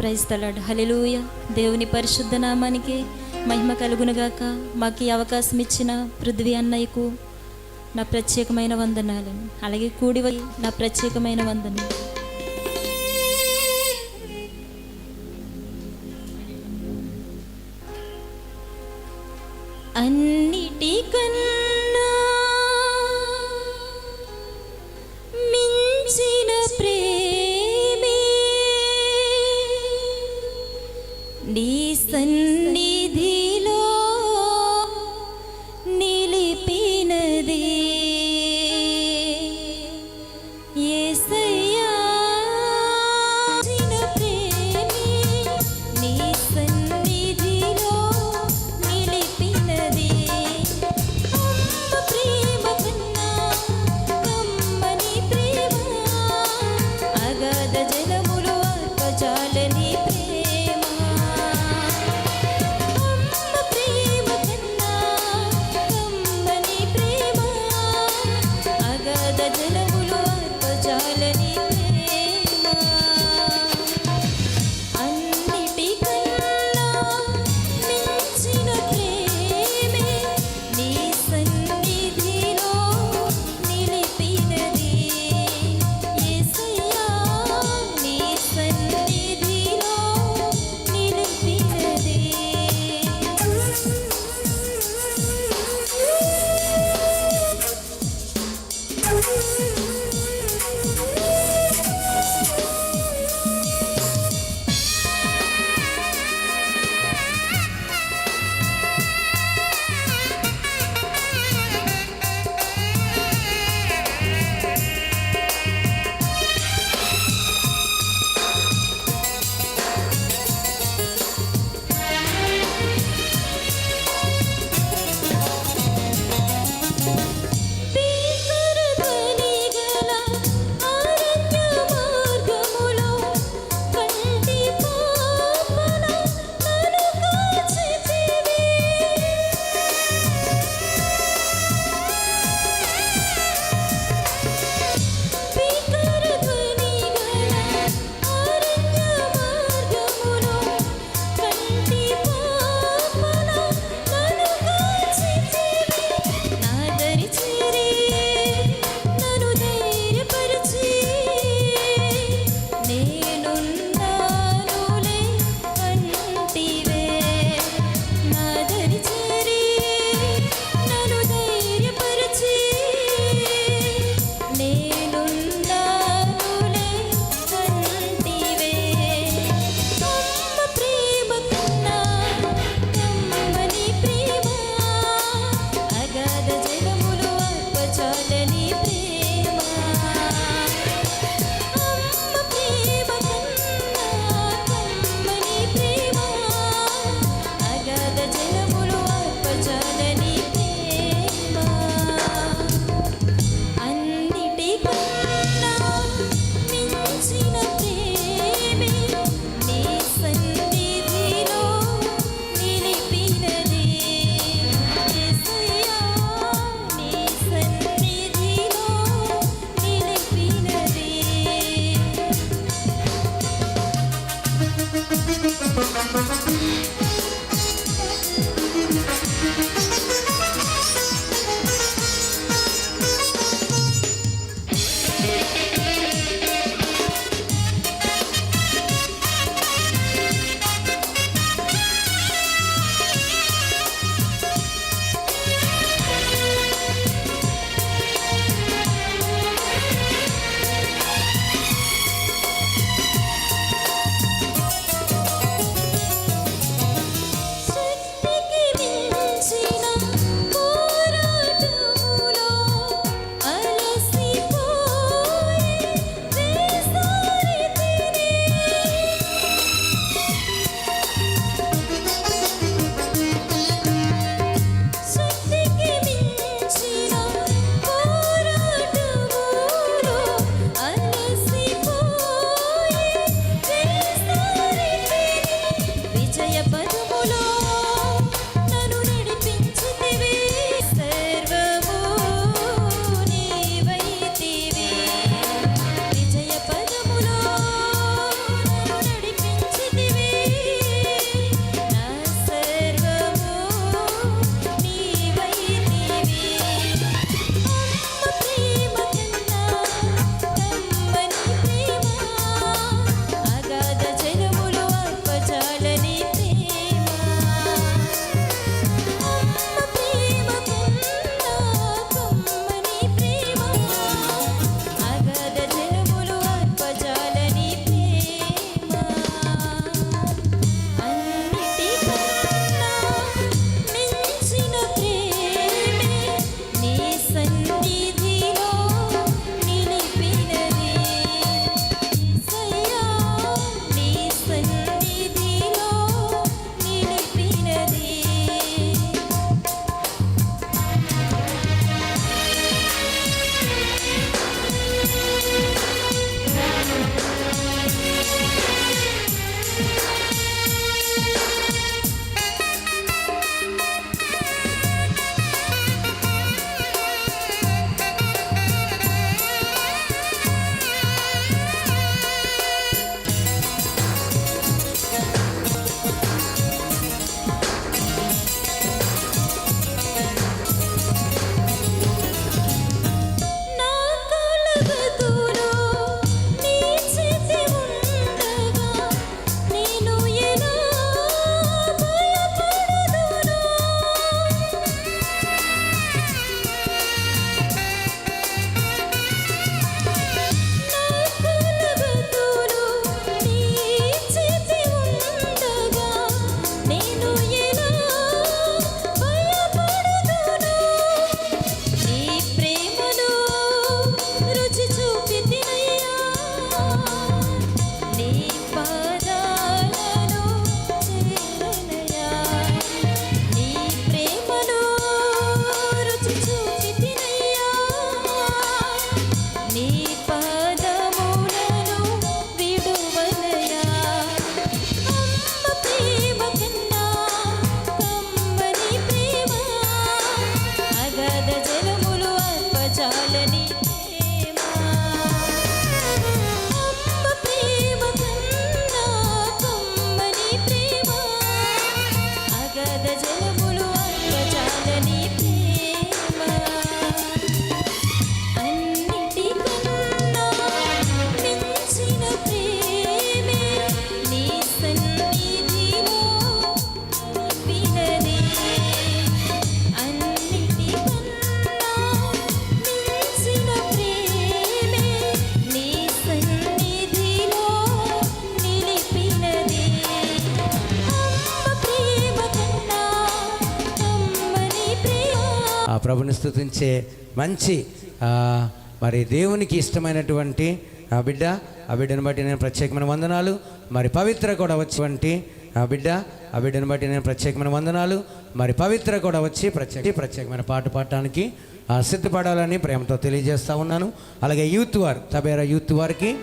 Praise తలాడు hallelujah దేవుని పరిశుద్ధ నామానికి మహిమ కలుగునుగాక. మాకు ఈ అవకాశం ఇచ్చిన పృథ్వీ అన్నయ్యకు నా ప్రత్యేకమైన వందనాలు. అలాగే కూడి నా ప్రత్యేకమైన వందనాలు. అన్న Italy. ప్రభుని స్థుతించే మంచి మరి దేవునికి ఇష్టమైనటువంటి ఆ బిడ్డ. ఆ బిడ్డను బట్టి నేను ప్రత్యేకమైన వందనాలు. మరి పవిత్ర కూడా వచ్చి ఆ బిడ్డ. ఆ బిడ్డను బట్టి నేను ప్రత్యేకమైన వందనాలు. మరి పవిత్ర కూడా వచ్చి ప్రత్యేక ప్రత్యేకమైన పాట పాడటానికి సిద్ధపడాలని ప్రేమతో తెలియజేస్తూ ఉన్నాను. అలాగే యూత్ వారు తబేరా యూత్ వారికి